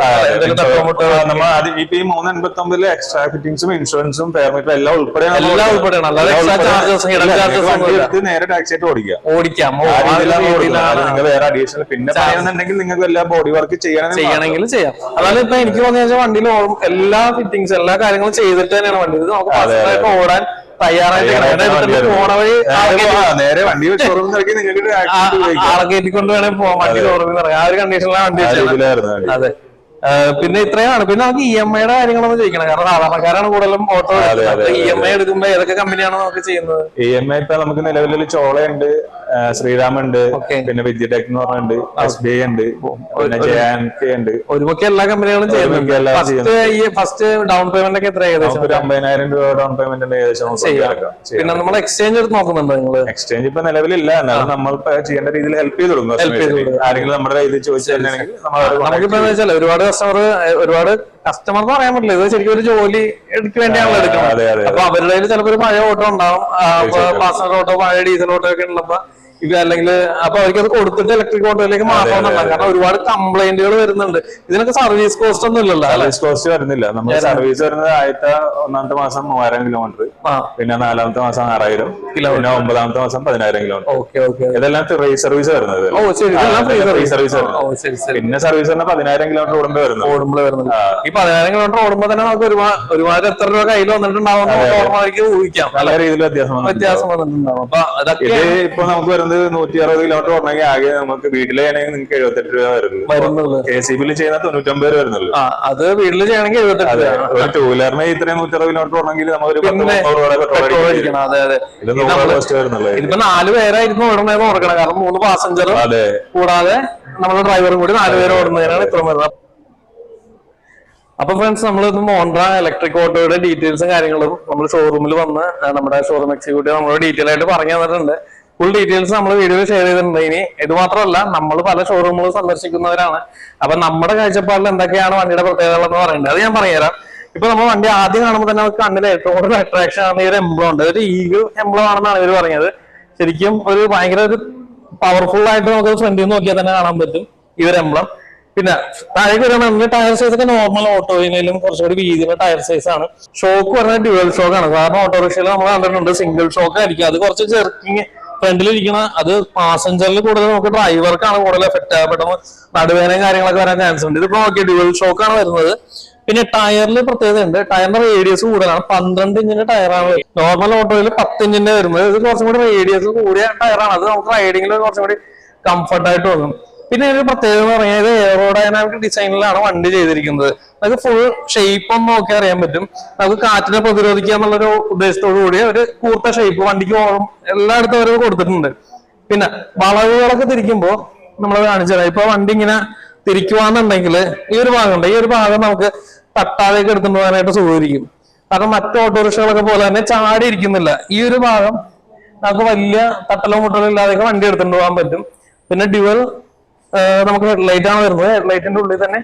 നമ്മൾ ഈ മൂന്ന് എൺപത്തി ഒമ്പതിൽ എക്സ്ട്രാ ഫിറ്റിംഗ്സും ഇൻഷുറൻസും പേർമിറ്റും എല്ലാം ഉൾപ്പെടെയാണ് എല്ലാം. ഉൾപ്പെടെയാണ്. അല്ലാതെ എക്സ്ട്രാ ചാർജസ് ഇല്ല. എടുത്ത് നേരെ ടാക്സി ആയിട്ട് ഓടിക്കാം ഓടിക്കാം. ഓ, ആ ആ ഒരു രീതിയിലാണ് കൊടുക്കുന്നത്. അത് നിങ്ങൾ വേറെ അഡീഷണൽ പിന്നെ പറയുന്നുണ്ടെങ്കിൽ നിങ്ങൾക്ക് എല്ലാ ബോഡി വർക്ക് ചെയ്യണമെങ്കിൽ ചെയ്യണമെങ്കിൽ ചെയ്യാം. അതാണ് ഇപ്പൊ എനിക്ക് പറഞ്ഞാൽ വണ്ടിയിൽ എല്ലാ ഫിറ്റിംഗ്സ് എല്ലാ കാര്യങ്ങളും ചെയ്തിട്ട് തന്നെയാണ് വണ്ടി. ഇത് നമുക്ക് personal ആയിട്ട് ഓടാൻ തയ്യാറായിട്ട് പോണ വഴി നേരെ വണ്ടി ഷോറൂമിൽ ഇറക്കി നിങ്ങൾക്ക് ആ- ആക്ടിവിറ്റി ഉപയോഗിക്കാം. ആളെ കയറ്റിക്കൊണ്ട് വേണേ പോവാം. വണ്ടി ഓർമ്മ പറയാം ആ ഒരു കണ്ടീഷനിലാണ് വണ്ടി ആ വെച്ചത് രീതിയിലായിരുന്നു അതെ. പിന്നെ ഇത്രയാണ്. പിന്നെ നമുക്ക് ഇ എം ഐയുടെ കാര്യങ്ങളൊന്നും ചോദിക്കണം കാരണം സാധാരണക്കാരാണ് കൂടുതലും ഓട്ടോ ഇ എം ഐ എടുക്കുമ്പോ ഏതൊക്കെ കമ്പനിയാണ് നമുക്ക് ചെയ്യുന്നത്? ഇ എം ഐ ഇപ്പൊ നമുക്ക് നിലവിലൊരു ചോളയുണ്ട്. ശ്രീരാമുണ്ട് ഉണ്ട് പിന്നെ വിദ്യടെക് എന്ന് പറഞ്ഞിട്ടുണ്ട് എസ് ബി ഐ ഉണ്ട് പിന്നെ ജെ ആൻഡ് കെ ഉണ്ട്. ഒരുപക്ഷെ എല്ലാ കമ്പനികളും ഫസ്റ്റ് ഈ ഫസ്റ്റ് ഡൗൺ പേയ്മെന്റ് ഒക്കെ എത്ര ഏകദേശം? ഒരു അമ്പതിനായിരം രൂപ ഡൗൺ പേയ്മെന്റ് ഏകദേശം. പിന്നെ നമ്മൾ എക്സ്ചേഞ്ച് എടുത്ത് നോക്കുന്നുണ്ടോ നിങ്ങൾ എക്സ്ചേഞ്ച് ഇപ്പൊ നിലവിലില്ല. എന്നാലും നമ്മൾ ചെയ്യേണ്ട രീതിയിൽ ഹെൽപ്പ് ചെയ്ത് കൊടുക്കും. ആരെങ്കിലും നമ്മുടെ ഇത് ചോദിച്ചിട്ടുണ്ടെങ്കിൽ നമുക്കിപ്പോ വെച്ചാൽ ഒരുപാട് കസ്റ്റമർ ഒരുപാട് കസ്റ്റമർ എന്ന് പറയാൻ പറ്റില്ല. ഇത് ശരിക്കും ഒരു ജോലി എടുക്ക് വേണ്ടിയാണല്ലോ എടുക്കുന്നത്. അപ്പൊ അവരുടെ ചിലപ്പോൾ ചിലപ്പോ ഒരു പഴയ ഓട്ടോ ഉണ്ടാവും. പാസഞ്ചർ ഓട്ടോ പഴയ ഡീസൽ ഓട്ടോ ഒക്കെ ഉള്ളപ്പോ ഇവ അല്ലെങ്കിൽ അപ്പൊ അവർക്ക് അത് കൊടുത്തിട്ട് ഇലക്ട്രിക് ഓട്ടോയിലേക്ക് മാറണമെന്നുണ്ടാവും കാരണം ഒരുപാട് കംപ്ലൈന്റുകൾ വരുന്നുണ്ട്. ഇതിനൊക്കെ സർവീസ് കോസ്റ്റ് ഒന്നും ഇല്ലല്ലോ സർവീസ് കോസ്റ്റ് വരുന്നില്ല. നമ്മുടെ സർവീസ് വരുന്നത് ആദ്യത്തെ ഒന്നാമത്തെ മാസം മൂവായിരം കിലോമീറ്റർ പിന്നെ നാലാമത്തെ മാസം ആറായിരം. പിന്നെ ഒമ്പതാമത്തെ മാസം പതിനായിരം കിലോമീറ്റർ ഇതെല്ലാം ഫ്രീ സർവീസ് വരുന്നത്. ഫ്രീ സർവീസ് പിന്നെ സർവീസ് വരുന്ന പതിനായിരം കിലോമീറ്റർ ഓടുമ്പോ വരുന്നത്. ഓടുമ്പോൾ വരുന്നത്. ഈ പതിനായിരം കിലോമീറ്റർ ഓടുമ്പോ തന്നെ നമുക്ക് ഒരുപാട് ഒരുപാട് എത്ര രൂപ കയ്യിൽ വന്നിട്ടുണ്ടാവും ഊഹിക്കാം നല്ല രീതിയിൽ വ്യത്യാസം. വ്യത്യാസം വന്നിട്ടുണ്ടാവും. അപ്പൊ അതൊക്കെ ഇപ്പൊ നമുക്ക് വരുന്നത് നൂറ്റി അറുപത് കിലോമീറ്റർ ഓടണമെങ്കിൽ ആകെ നമുക്ക് വീട്ടിലെ നിങ്ങൾക്ക് എഴുപത്തെട്ട് രൂപ വരുന്നുള്ളൂ. കെ സി ബിയിൽ ചെയ്യുന്ന തൊണ്ണൂറ്റൊമ്പത് രൂപ വരുന്നുള്ളൂ. അത് വീട്ടിൽ ചെയ്യണമെങ്കിൽ എഴുപത്തെട്ട് രൂപ. ഒരു ടൂ വീലറിന് ഇത്രയും നൂറ്റി അറുപത് കിലോമീറ്റർ ഓടണമെങ്കിൽ നമുക്ക് ഒരു ഇതിപ്പോ നാല് പേരായിരുന്നു ഓടുന്നത് ഓർക്കണം കാരണം മൂന്ന് പാസഞ്ചർ കൂടാതെ നമ്മുടെ ഡ്രൈവറും കൂടി നാല് പേര് ഓടുന്നതിനാണ് ഇത്ര വരുന്നത്. അപ്പൊ ഫ്രണ്ട്സ് നമ്മൾ ഇന്ന് മോണ്ട്ര ഇലക്ട്രിക് ഓട്ടോയുടെ ഡീറ്റെയിൽസും കാര്യങ്ങളും നമ്മൾ ഷോറൂമിൽ വന്ന് നമ്മുടെ ഷോറൂം എക്സിക്യൂട്ടീവ് നമ്മളോട് ഡീറ്റെയിൽ ആയിട്ട് പറഞ്ഞു തന്നിട്ടുണ്ട്. ഫുൾ ഡീറ്റെയിൽസ് നമ്മൾ വീഡിയോയിൽ ഷെയർ ചെയ്തിട്ടുണ്ട്. ഇനി ഇത് മാത്രമല്ല നമ്മൾ പല ഷോറൂമുകൾ സന്ദർശിക്കുന്നവരാണ്. അപ്പൊ നമ്മുടെ കാഴ്ചപ്പാടിൽ എന്തൊക്കെയാണ് വണ്ടിയുടെ പ്രത്യേകതകൾ എന്ന് പറയുന്നത്? അത് ഞാൻ പറഞ്ഞുതരാം. ഇപ്പൊ നമ്മൾ വണ്ടി ആദ്യം കാണുമ്പോൾ തന്നെ നമുക്ക് കണ്ണിൽ ഏറ്റവും കൂടുതൽ അട്രാക്ഷൻ ആണ് ഈ ഒരു എംബ്ലം ഉണ്ട്. ഒരു ഈഗിൾ എംബ്ലം ആണെന്നാണ് ഇവർ പറഞ്ഞത്. ശരിക്കും ഒരു ഭയങ്കര ഒരു പവർഫുൾ ആയിട്ട് നമുക്ക് ഫ്രണ്ടിൽ നിന്ന് നോക്കിയാൽ തന്നെ കാണാൻ പറ്റും ഈ ഒരു എംബ്ലം പിന്നെ താഴേക്ക് വരുന്ന ടയർ സൈസ് ഒക്കെ നോർമൽ ഓട്ടോയിലും കുറച്ചുകൂടി വീതിയുള്ള ടയർ സൈസ് ആണ്. ഷോക്ക് പറഞ്ഞാൽ ഡ്യുവൽ ഷോക്ക് ആണ്. കാരണം ഓട്ടോറിക്ഷയിൽ നമ്മൾ കണ്ടിട്ടുണ്ട് സിംഗിൾ ഷോക്ക് ആയിരിക്കും. അത് കുറച്ച് ചെറുക്കിങ് ഫ്രണ്ടിലിരിക്കുന്ന അത് പാസഞ്ചറിൽ കൂടുതൽ നമുക്ക് ഡ്രൈവർക്കാണ് കൂടുതൽ എഫക്റ്റ് ആവുക പെട്ടെന്ന് നടുവേനയും കാര്യങ്ങളൊക്കെ വരാൻ ചാൻസ് ഉണ്ട്. ഇതിപ്പോ നോക്കിയ ഡ്യുവൽ ഷോക്കാണ് വരുന്നത്. പിന്നെ ടയറിൽ പ്രത്യേകത ഉണ്ട്. ടയറിന്റെ റേഡിയസ് കൂടുതലാണ്. പന്ത്രണ്ട് ഇഞ്ചിന്റെ ടയറാണ് നോർമൽ ഓട്ടോയിൽ പത്ത് ഇഞ്ചിന്റെ വരുന്നത്. ഇത് കുറച്ചും കൂടി റേഡിയസ് കൂടിയ ടയറാണ് അത് നമുക്ക് റൈഡിങ്ങിൽ കുറച്ചും കൂടി കംഫർട്ടായിട്ട് തോന്നും. പിന്നെ ഒരു പ്രത്യേകത എന്ന് എയറോഡൈനാമിക് ഡിസൈനിലാണ് വണ്ടി ചെയ്തിരിക്കുന്നത്. നമുക്ക് ഫുൾ ഷേപ്പ് ഒന്ന് നോക്കി അറിയാൻ പറ്റും. നമുക്ക് കാറ്റിനെ പ്രതിരോധിക്കുക എന്നുള്ളൊരു ഉദ്ദേശത്തോടു കൂടി ഒരു കൂർത്ത ഷേപ്പ് വണ്ടിക്ക് എല്ലായിടത്തും അവർ കൊടുത്തിട്ടുണ്ട്. പിന്നെ വളവുകളൊക്കെ തിരിക്കുമ്പോൾ നമ്മൾ കാണിച്ചത് ഇപ്പൊ വണ്ടി ഇങ്ങനെ തിരിക്കുവാന്നുണ്ടെങ്കിൽ ഈ ഒരു ഭാഗമുണ്ട്. ഈ ഒരു ഭാഗം നമുക്ക് തട്ടാതേക്ക് എടുത്തുകൊണ്ട് പോകാനായിട്ട് സുഖമായിരിക്കും. കാരണം മറ്റു ഓട്ടോറിക്ഷകളൊക്കെ പോലെ തന്നെ ചാടി ഇരിക്കുന്നില്ല. ഈ ഒരു ഭാഗം നമുക്ക് വലിയ തട്ടലോ മുട്ടലോ ഇല്ലാതെയൊക്കെ വണ്ടി എടുത്തുകൊണ്ട് പോകാൻ പറ്റും. പിന്നെ ഡ്യുവൽ നമുക്ക് ഹെഡ്ലൈറ്റ് ആണ് വരുന്നത്. ഹെഡ്ലൈറ്റിന്റെ ഉള്ളിൽ തന്നെ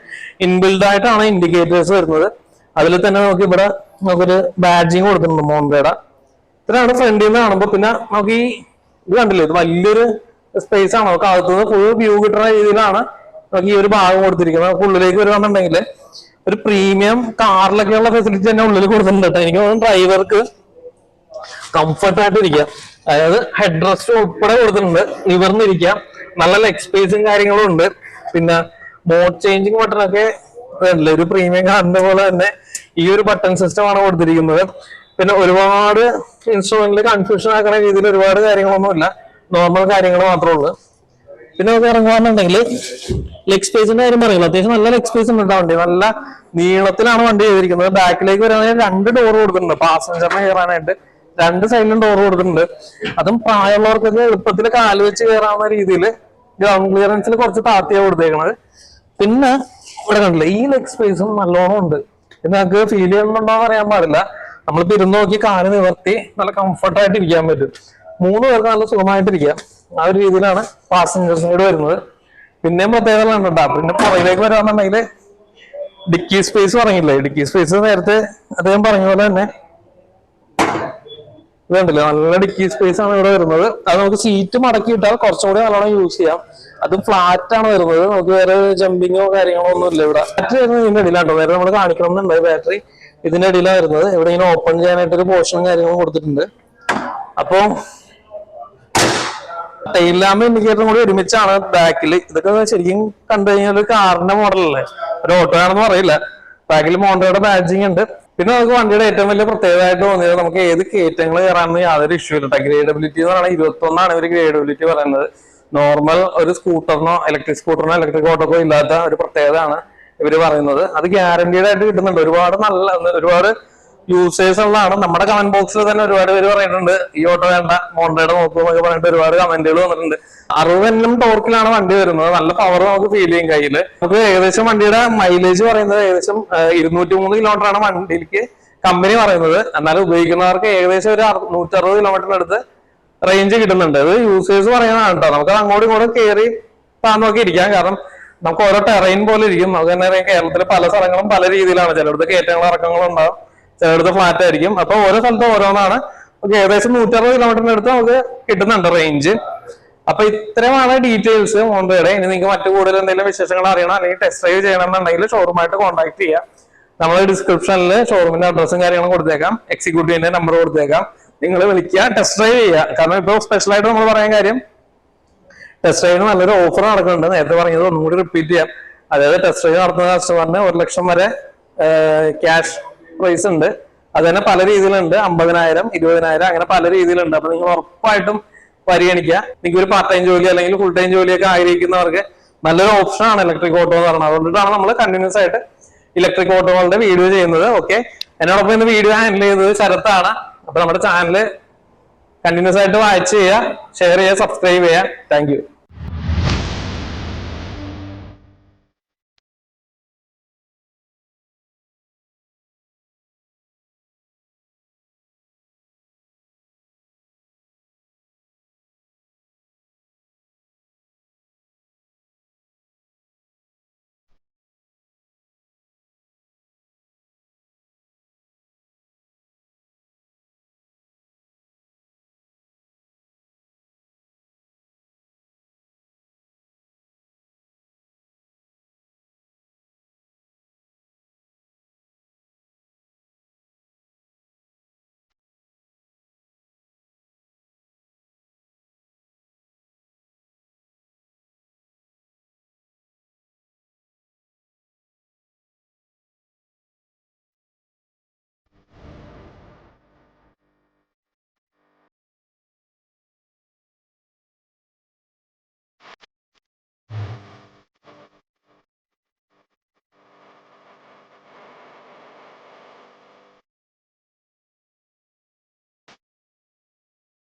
ഇൻബിൽഡ് ആയിട്ടാണ് ഇൻഡിക്കേറ്റേഴ്സ് വരുന്നത്. അതിൽ തന്നെ നമുക്ക് ഇവിടെ നമുക്കൊരു ബാഡ്ജിങ് കൊടുക്കുന്നുണ്ട് മോണ്ടയുടെ ഇത്രയാണ് ഫ്രണ്ടിൽ നിന്ന് കാണുമ്പോൾ പിന്നെ നമുക്ക് ഈ ഇത് കണ്ടില്ലേ? ഇത് വലിയൊരു സ്പേസ് ആണ്. നമുക്ക് അകത്തുനിന്ന് ഫുൾ വ്യൂ കിട്ടുന്ന രീതിയിലാണ് നമുക്ക് ഈ ഒരു ഭാഗം കൊടുത്തിരിക്കുന്നത്. നമുക്ക് ഉള്ളിലേക്ക് വരുവാന്നുണ്ടെങ്കിൽ ഒരു പ്രീമിയം കാറിലൊക്കെയുള്ള ഫെസിലിറ്റി തന്നെ ഉള്ളിൽ കൊടുത്തിട്ടുണ്ട് കേട്ടോ. എനിക്ക് തോന്നുന്നു ഡ്രൈവർക്ക് കംഫർട്ടായിട്ട് ഇരിക്കാം അതായത് ഹെഡ് റെസ്റ്റ് ഉൾപ്പെടെ കൊടുത്തിട്ടുണ്ട്. നിവർന്നിരിക്കാം നല്ല നല്ല സ്പേസും കാര്യങ്ങളും ഉണ്ട്. പിന്നെ മോഡ് ചേഞ്ചിങ് ഇതല്ലേ, ഒരു പ്രീമിയം കാണുന്ന പോലെ തന്നെ ഈ ഒരു ബട്ടൺ സിസ്റ്റം ആണ് കൊടുത്തിരിക്കുന്നത്. പിന്നെ ഒരുപാട് ഇൻസ്ട്രുമെന്റിൽ കൺഫ്യൂഷൻ ആക്കുന്ന രീതിയിൽ ഒരുപാട് കാര്യങ്ങളൊന്നുമില്ല. നോർമൽ കാര്യങ്ങൾ മാത്രമേ ഉള്ളൂ. പിന്നെ നമുക്ക് ഇറങ്ങുകയാണെന്നുണ്ടെങ്കിൽ ലെഗ് സ്പേസിന്റെ കാര്യം പറയുള്ളൂ അത്യാവശ്യം നല്ല ലെഗ് സ്പേസ് ഉണ്ട് വണ്ടി. നല്ല നീളത്തിലാണ് വണ്ടി ചെയ്തിരിക്കുന്നത്. ബാക്കിലേക്ക് വരാണെങ്കിൽ രണ്ട് ഡോർ കൊടുക്കുന്നുണ്ട് പാസഞ്ചറിന് കയറാനായിട്ട്. രണ്ട് സൈഡിലും ഡോർ കൊടുത്തിട്ടുണ്ട്. അതും പ്രായമുള്ളവർക്കൊക്കെ എളുപ്പത്തിൽ കാൽ വെച്ച് കയറാവുന്ന രീതിയിൽ ഗ്രൗണ്ട് ക്ലിയറൻസിൽ കുറച്ച് താത്തിയാണ് കൊടുത്തേക്കണത്. പിന്നെ ഇവിടെ കണ്ടില്ല ഈ ലെഗ് സ്പേസും നല്ലോണം ഉണ്ട്. ഇത് നമുക്ക് ഫീൽ ചെയ്യുന്നുണ്ടോ പറയാൻ പാടില്ല. നമ്മളിപ്പോ ഇരുന്ന് നോക്കി കാൽ നിവർത്തി നല്ല കംഫർട്ടായിട്ട് ഇരിക്കാൻ പറ്റും. മൂന്ന് പേർക്ക് നല്ല സുഖമായിട്ടിരിക്കാം ആ ഒരു രീതിയിലാണ് പാസഞ്ചർ സൈഡ് വരുന്നത്. പിന്നെയും പ്രത്യേകതകളുണ്ട് കേട്ടോ പിന്നെ പുറകിലേക്ക് വരാന്നുണ്ടെങ്കിൽ ഡിക്കി സ്പേസ് പറഞ്ഞില്ലേ ഡിക്കി സ്പേസ് നേരത്തെ അദ്ദേഹം പറഞ്ഞ പോലെ തന്നെ ഇതുണ്ടല്ലോ നല്ല ഡിക്കി സ്പേസ് ആണ് ഇവിടെ വരുന്നത്. അത് നമുക്ക് സീറ്റ് മടക്കി ഇട്ടാൽ കുറച്ചും കൂടി നല്ലോണം യൂസ് ചെയ്യാം. അതും ഫ്ലാറ്റ് ആണ് വരുന്നത്. നമുക്ക് വേറെ ജമ്പിങ്ങോ കാര്യങ്ങളോ ഒന്നും ഇല്ല ഇവിടെ. ബാറ്ററി വരുന്നത് ഇതിന്റെ ഇടയിലാട്ടോ വേറെ നമ്മൾ കാണിക്കണം ബാറ്ററി ഇതിന്റെ ഇടയിലാണ് വരുന്നത്. ഇവിടെ ഇങ്ങനെ ഓപ്പൺ ചെയ്യാനായിട്ട് ഒരു പോർഷനും കാര്യങ്ങളും കൊടുത്തിട്ടുണ്ട്. അപ്പോ ടെയിൽ ലാമ്പ് ഇൻഡിക്കേറ്ററും കൂടി ഒരുമിച്ചാണ് ബാക്കിൽ ഇതൊക്കെ ശരിക്കും കണ്ടു കഴിഞ്ഞാൽ ഒരു കാറിന്റെ മോഡലല്ലേ ഒരു ഓട്ടോ ആണെന്ന് പറയില്ല. ബാക്കിൽ മോണ്ടോയുടെ ബാഡ്ജിങ് ഉണ്ട്. പിന്നെ നമുക്ക് വണ്ടിയുടെ ഏറ്റവും വലിയ പ്രത്യേകതയായിട്ട് തോന്നിയത് നമുക്ക് ഏത് കയറ്റങ്ങൾ കയറാമെന്ന് യാതൊരു ഇഷ്യൂ ഇല്ല. ഗ്രേഡബിലിറ്റി എന്ന് പറയുന്നത് ഇരുപത്തൊന്നാണ് ഇവർ ഗ്രേഡബിലിറ്റി പറയുന്നത്. നോർമൽ ഒരു സ്കൂട്ടറിനോ ഇലക്ട്രിക് സ്കൂട്ടറിനോ ഇലക്ട്രിക് ഓട്ടോക്കോ ഇല്ലാത്ത ഒരു പ്രത്യേകതയാണ് ഇവർ പറയുന്നത്. അത് ഗ്യാരണ്ടീഡ് ആയിട്ട് കിട്ടുന്നുണ്ട്. ഒരുപാട് നല്ല ഒരുപാട് യൂസേഴ്സ് ഉള്ളതാണ്. നമ്മുടെ കമന്റ് ബോക്സിൽ തന്നെ ഒരുപാട് പേര് പറയുന്നുണ്ട് ഈ ഓട്ടോ വേണ്ട മോണ്ടയുടെ നോക്കൂ എന്നൊക്കെ പറഞ്ഞിട്ട് ഒരുപാട് കമന്റുകൾ വന്നിട്ടുണ്ട്. അറുപത് എണ്ണം ടോർക്കിലാണ് വണ്ടി വരുന്നത്. നല്ല പവർ നമുക്ക് ഫീൽ ചെയ്യും കയ്യിൽ നമുക്ക് ഏകദേശം വണ്ടിയുടെ മൈലേജ് പറയുന്നത് ഏകദേശം ഇരുന്നൂറ്റി മൂന്ന് കിലോമീറ്റർ ആണ് വണ്ടിയിലേക്ക് കമ്പനി പറയുന്നത്. എന്നാലും ഉപയോഗിക്കുന്നവർക്ക് ഏകദേശം ഒരു നൂറ്റി അറുപത് കിലോമീറ്ററിനടുത്ത് റേഞ്ച് കിട്ടുന്നുണ്ട്. അത് യൂസേഴ്സ് പറയുന്നതാണ് കേട്ടോ. നമുക്ക് അങ്ങോട്ടും ഇങ്ങോട്ടും കയറി താന്നൊക്കെ ഇരിക്കാം. കാരണം നമുക്ക് ഓരോ ടെറൈൻ പോലെ ഇരിക്കും. നമുക്ക് തന്നെ കേരളത്തിലെ പല സ്ഥലങ്ങളും പല രീതിയിലാണ്. ചിലടത്ത് കയറ്റങ്ങളും ഇറക്കങ്ങളും ഉണ്ടാവും. ചിലയിടത്ത് ഫ്ലാറ്റ് ആയിരിക്കും. അപ്പൊ ഓരോ സ്ഥലത്തും ഓരോന്നാണ്. ഏകദേശം നൂറ്ററുപത് കിലോമീറ്ററിന് അടുത്ത് നമുക്ക് കിട്ടുന്നുണ്ട് റേഞ്ച് അപ്പൊ ഇത്രയുമാണ് ഡീറ്റെയിൽസ് മോണ്ടയുടെ ഇനി നിങ്ങൾക്ക് മറ്റു കൂടുതൽ എന്തെങ്കിലും വിശേഷങ്ങൾ അറിയണം അല്ലെങ്കിൽ ടെസ്റ്റ് ഡ്രൈവ് ചെയ്യണമെന്നുണ്ടെങ്കിൽ ഷോറൂമായിട്ട് കോൺടാക്ട് ചെയ്യാം. നമ്മൾ ഡിസ്ക്രിപ്ഷനിൽ ഷോറൂമിന്റെ അഡ്രസ്സും കാര്യങ്ങളും കൊടുത്തേക്കാം. എക്സിക്യൂട്ടീവിന്റെ നമ്പർ കൊടുത്തേക്കാം. നിങ്ങൾ വിളിക്കുക ടെസ്റ്റ് ഡ്രൈവ് ചെയ്യുക. കാരണം ഇപ്പോൾ സ്പെഷ്യലായിട്ട് നമ്മൾ പറയാൻ കാര്യം ടെസ്റ്റ് ഡ്രൈവിന് നല്ലൊരു ഓഫർ നടക്കുന്നുണ്ട്. നേരത്തെ പറഞ്ഞത് ഒന്നുകൂടി റിപ്പീറ്റ് ചെയ്യാം. അതായത് ടെസ്റ്റ് ഡ്രൈവ് നടത്തുന്ന കസ്റ്റമറിന് ഒരു ലക്ഷം വരെ ക്യാഷ് പ്രൈസ് ഉണ്ട്. അത് തന്നെ പല രീതിയിലുണ്ട്. അമ്പതിനായിരം ഇരുപതിനായിരം അങ്ങനെ പല രീതിയിലുണ്ട്. അപ്പൊ നിങ്ങൾ ഉറപ്പായിട്ടും പരിഗണിക്കുക. നിങ്ങൾക്ക് ഒരു പാർട്ട് ടൈം ജോലി അല്ലെങ്കിൽ ഫുൾ ടൈം ജോലിയൊക്കെ ആഗ്രഹിക്കുന്നവർക്ക് നല്ലൊരു ഓപ്ഷൻ ആണ് ഇലക്ട്രിക് ഓട്ടോ എന്ന് പറയുന്നത്. അതുകൊണ്ടിട്ടാണ് നമ്മൾ കണ്ടിന്യൂസ് ആയിട്ട് ഇലക്ട്രിക് ഓട്ടോകളുടെ വീഡിയോ ചെയ്യുന്നത്. ഓക്കെ എന്നോടൊപ്പം ഇന്ന് വീഡിയോ ഹാൻഡിൽ ചെയ്തത് ശരത്താണ്. അപ്പൊ നമ്മുടെ ചാനൽ കണ്ടിന്യൂസ് ആയിട്ട് വാച്ച് ചെയ്യുക ഷെയർ ചെയ്യുക സബ്സ്ക്രൈബ് ചെയ്യുക. താങ്ക്